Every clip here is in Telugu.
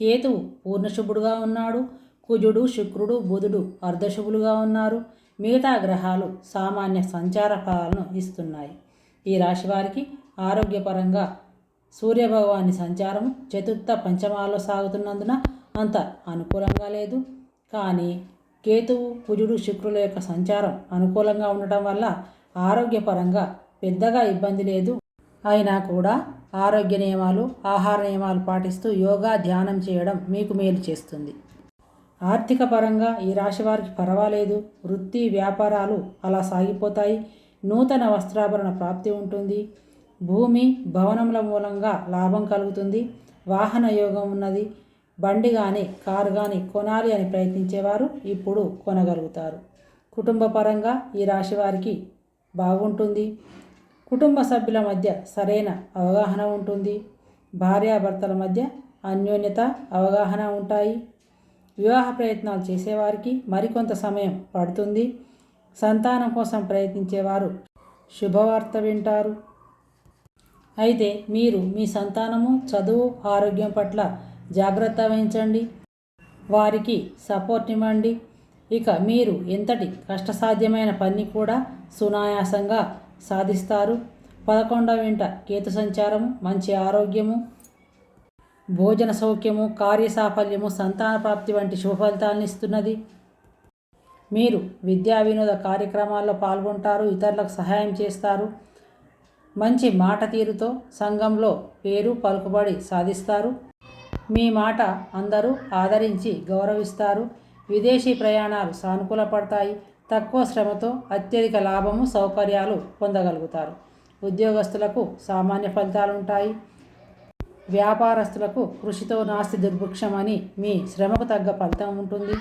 కేతువు పూర్ణశుభుడుగా ఉన్నాడు కుజుడు శుక్రుడు బుధుడు అర్ధశుభులుగా ఉన్నారు. మిగతా గ్రహాలు సామాన్య సంచార ఫలాలను ఇస్తున్నాయి. ఈ రాశి వారికి ఆరోగ్యపరంగా సూర్యభగవాని సంచారం చతుర్థ పంచమాల్లో సాగుతున్నందున అంత అనుకూలంగా లేదు. కానీ కేతువు కుజుడు శుక్రుల యొక్క సంచారం అనుకూలంగా ఉండటం వల్ల ఆరోగ్యపరంగా పెద్దగా ఇబ్బంది లేదు. అయినా కూడా ఆరోగ్య నియమాలు ఆహార నియమాలు పాటిస్తూ యోగా ధ్యానం చేయడం మీకు మేలు చేస్తుంది. ఆర్థిక పరంగా ఈ రాశి వారికి పర్వాలేదు. వృత్తి వ్యాపారాలు అలా సాగిపోతాయి. నూతన వస్త్రాభరణ ప్రాప్తి ఉంటుంది. భూమి భవనముల మూలంగా లాభం కలుగుతుంది. వాహన యోగం ఉన్నది. బండి కానీ కారు కానీ కొనాలి అని ప్రయత్నించేవారు ఇప్పుడు కొనగలుగుతారు. కుటుంబ పరంగా ఈ రాశి వారికి బాగుంటుంది. కుటుంబ సభ్యుల మధ్య సరైన అవగాహన ఉంటుంది. భార్యాభర్తల మధ్య అన్యోన్యత అవగాహన ఉంటాయి. వివాహ ప్రయత్నాలు చేసేవారికి మరికొంత సమయం పడుతుంది. సంతానం కోసం ప్రయత్నించేవారు శుభవార్త వింటారు. అయితే మీరు మీ సంతానము చదువు ఆరోగ్యం పట్ల జాగ్రత్త వహించండి. వారికి సపోర్ట్ ఇవ్వండి. ఇక మీరు ఎంతటి కష్టసాధ్యమైన పని కూడా సునాయాసంగా సాధిస్తారు. పదకొండవ వెంట కేతు సంచారము మంచి ఆరోగ్యము భోజన సౌఖ్యము కార్యసాఫల్యము సంతాన ప్రాప్తి వంటి శుభ ఫలితాలను ఇస్తున్నది. మీరు విద్యా వినోద కార్యక్రమాల్లో పాల్గొంటారు ఇతరులకు సహాయం చేస్తారు. మంచి మాట తీరుతో సంఘంలో పేరు పలుకుబడి సాధిస్తారు. మీ మాట అందరూ ఆదరించి గౌరవిస్తారు. విదేశీ ప్రయాణాలు సానుకూలపడతాయి తక్కువ శ్రమతో అత్యధిక లాభము సౌకర్యాలు పొందగలుగుతారు. ఉద్యోగస్తులకు సామాన్య ఫలితాలు ఉంటాయి వ్యాపారస్తులకు కృషితో నాస్తి దుర్భిక్షమని మీ శ్రమకు తగ్గ ఫలితం ఉంటుంది.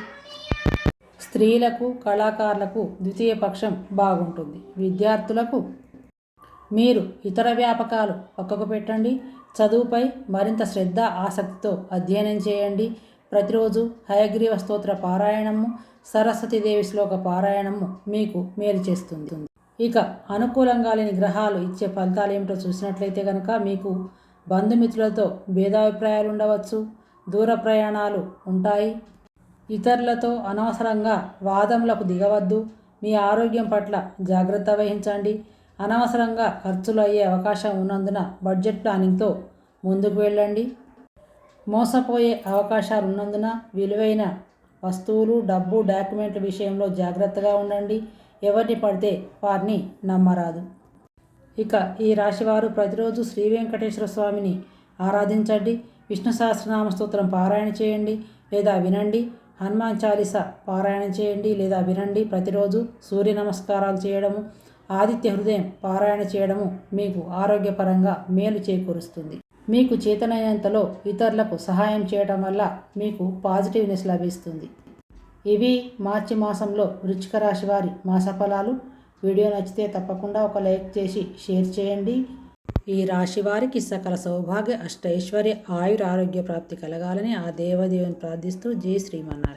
స్త్రీలకు కళాకారులకు ద్వితీయ పక్షం బాగుంటుంది. విద్యార్థులకు మీరు ఇతర వ్యాపకాలు పక్కకు పెట్టండి. చదువుపై మరింత శ్రద్ధ ఆసక్తితో అధ్యయనం చేయండి. ప్రతిరోజు హయగ్రీవ స్తోత్ర పారాయణము సరస్వతీదేవి శ్లోక పారాయణము మీకు మేలు చేస్తుంది. ఇక అనుకూలంగా లేని గ్రహాలు ఇచ్చే ఫలితాలు ఏమిటో చూసినట్లయితే కనుక మీకు బంధుమిత్రులతో భేదాభిప్రాయాలు ఉండవచ్చు దూర ప్రయాణాలు ఉంటాయి. ఇతరులతో అనవసరంగా వాదములకు దిగవద్దు మీ ఆరోగ్యం పట్ల జాగ్రత్త వహించండి. అనవసరంగా ఖర్చులు అయ్యే అవకాశం ఉన్నందున బడ్జెట్ ప్లానింగ్తో ముందుకు వెళ్ళండి. మోసపోయే అవకాశాలు ఉన్నందున విలువైన వస్తువులు డబ్బు డాక్యుమెంట్ల విషయంలో జాగ్రత్తగా ఉండండి. ఎవరిని పడితే వారిని నమ్మరాదు. ఇక ఈ రాశివారు ప్రతిరోజు శ్రీ వెంకటేశ్వర స్వామిని ఆరాధించండి. విష్ణు సహస్రనామ స్తోత్రం పారాయణ చేయండి లేదా వినండి. హనుమాన్ చాలీస పారాయణం చేయండి లేదా వినండి. ప్రతిరోజు సూర్య నమస్కారాలు చేయడము ఆదిత్య హృదయం పారాయణ చేయడము మీకు ఆరోగ్యపరంగా మేలు చేకూరుస్తుంది. మీకు చేతనైనంతలో ఇతరులకు సహాయం చేయడం వల్ల మీకు పాజిటివ్నెస్ లభిస్తుంది. ఇవి మార్చి మాసంలో వృచ్చిక రాశి వారి మాస ఫలాలు వీడియో నచ్చితే తప్పకుండా ఒక లైక్ చేసి షేర్ చేయండి. ఈ రాశి వారికి సకల సౌభాగ్య అష్టైశ్వర్య ఆయుర ఆరోగ్య ప్రాప్తి కలగాలని ఆ దేవదేవుని ప్రార్థిస్తూ జై శ్రీమన్నారాయణ.